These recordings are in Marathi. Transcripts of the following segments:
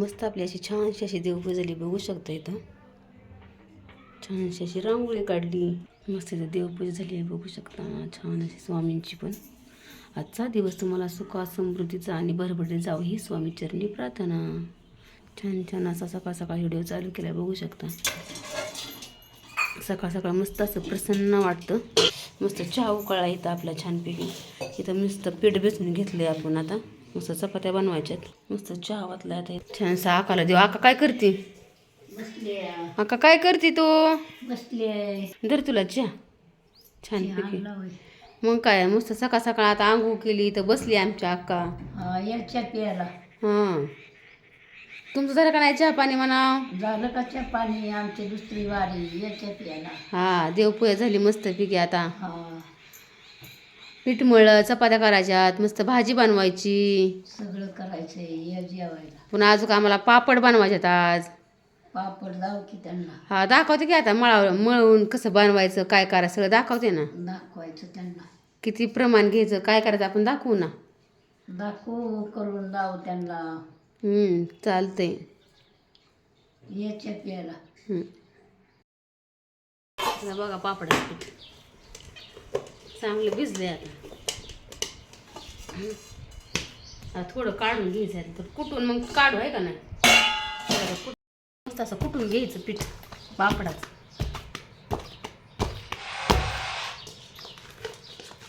मस्त आपली अशी छानशी अशी देवपूजा झाली बघू शकता इथं. छानशी अशी रांगोळी काढली. मस्त इथं देवपूजा झाली आहे बघू शकता. छान अशी स्वामींची पण. आजचा दिवस तुम्हाला सुखा समृद्धीचा आणि भरभरती जावं ही स्वामी चरणी प्रार्थना. छान छान असा सकाळ सकाळ व्हिडिओ चालू केला बघू शकता. सकाळ सकाळ मस्त असं प्रसन्न वाटतं. मस्त चहा उकळा इथं आपला छानपैकी. इथं मस्त पीठ बेसून घेतलं आपण आता. मस्त चपात्या बनवायच्यात. मस्त चहा वातला आता. छान आकाला देऊ. आका काय करते? बसले आका काय करते तू? बसले धर तुला चहा. छानपैकी मग काय मस्त सकाळ सकाळ आता आंघोळ केली इथं बसली आमच्या अक्का हा याच्या प्यायला. हां. तुमचं झालं का नाही चहा पाणी म्हणा झालं का चहा पाणी? आमची दुसरी वारी. याच्या प्यायला. हा देवपूजा झाली मस्त पिकी आता. हा. पीठ मळलं चपात्या करायच्यात मस्त भाजी बनवायची. सगळं करायचंय या जेवायला. पुन्हा अजून आम्हाला पापड बनवायच्यात आज. पापड लाव की त्यांना. हा दाखवते की आता मळा मळून कसं बनवायचं काय करायचं सगळं दाखवते ना. दाखवायचं त्यांना. किती प्रमाण घ्यायचं काय करायचं आपण दाखवू ना. दाखवू करून लाव त्यांना. हम्म, चालतंय. याच्या प्यायला हम्म. आता बघा पापडाचं पीठ. चांगलं भिजले आता. आता थोडं काढून घ्यायचं आहे. तर कुटून मग काढू आहे का नाही? जरा मस्त असं कुटून घ्यायचं पीठ? पापडाचं.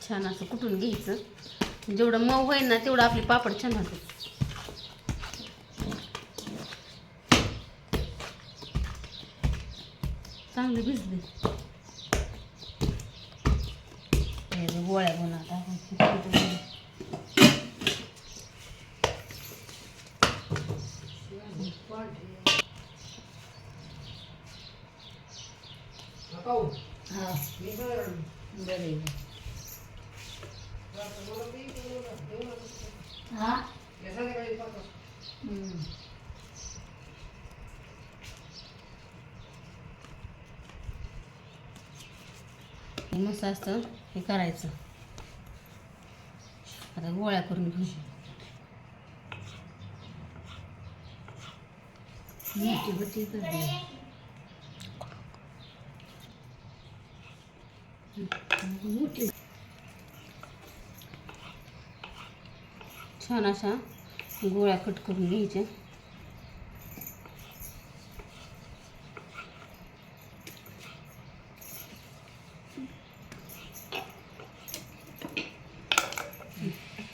छान असं कुटून घ्यायचं? जेवढं मऊ होईल ना तेवढं आपले पापड छान होते चांगले भिजले हे बघ, गोळ्या बनवून आता आपण हे मस्त असतं. हे करायचं. आता गोळ्या करून घेऊ. छान अशा गोळ्या कट करून घ्यायच्या.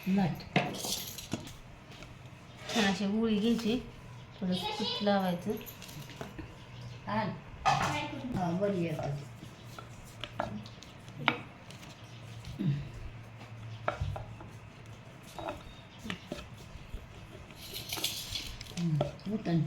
लाट. छान अशी गोळी घ्यायची. थोडं तूप लावायचं. आण. हा बरी येतात उठण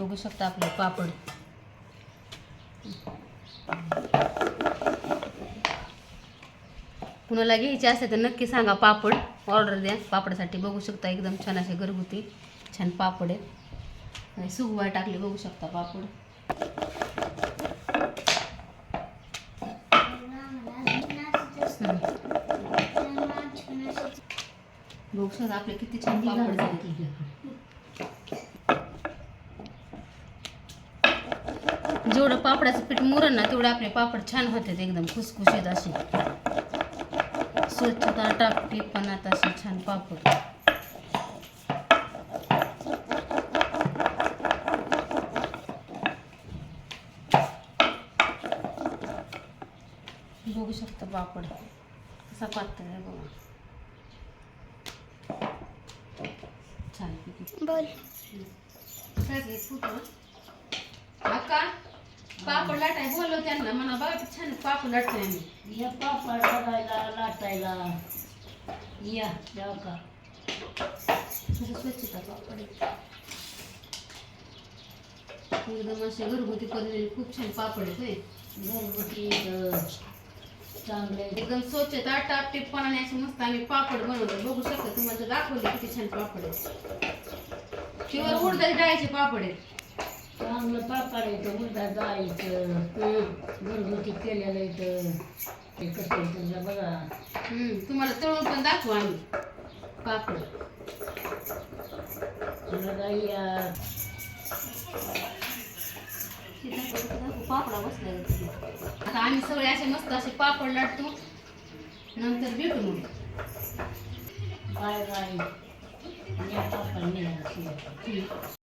बघू शकता आपले पापड. कुणाला घ्यायचे असेल तर नक्की सांगा पापड. ऑर्डर द्या. पापडासाठी बघू शकता एकदम छान असे घरगुती छान पापड आहेत. आणि सुगवाय टाकले बघू शकता पापड. बघू शकता आपले किती छान पापड झाले. जेवढं पापडाचं पीठ मुरण ना तेवढे आपले पापड छान होतात एकदम खुसखुशीत असे. स्वच्छता टापटीपणात असे छान पापड. बघू शकता पापड कसा पातळ आहे बघा. छान बोल. काय घे, फुटं. अक्का? पापड लाटाय बोललो त्यांना म्हणा बघा छान पापड लाटतोय आम्ही. या पापड करायला लाटायला. या जाऊ का. स्वच्छता पापड आहे. एकदम असे घरगुती पद्धतीने खूप छान पापड आहेत होय. घरगुती अं, चांगले. एकदम स्वच्छता टापटीपणाने असे मस्त आम्ही पापड बनवले बघू शकता तुम्हाला दाखवले किती छान पापड आहेत. किंवा उडदाच्या डाळीचे पापड आहेत. चांगलं पापड येतं जायचं हम्म. घरगुती केलेलं येतं ते कसं येतं बघा हम्म. तुम्हाला तळून पण दाखवू आम्ही पापड बघा या हे दाखव, दाखव, पापडा बसला आता आम्ही सगळे असे मस्त असे पापड लाटतो नंतर भेटू मग बाय बाय या पापड हम्म.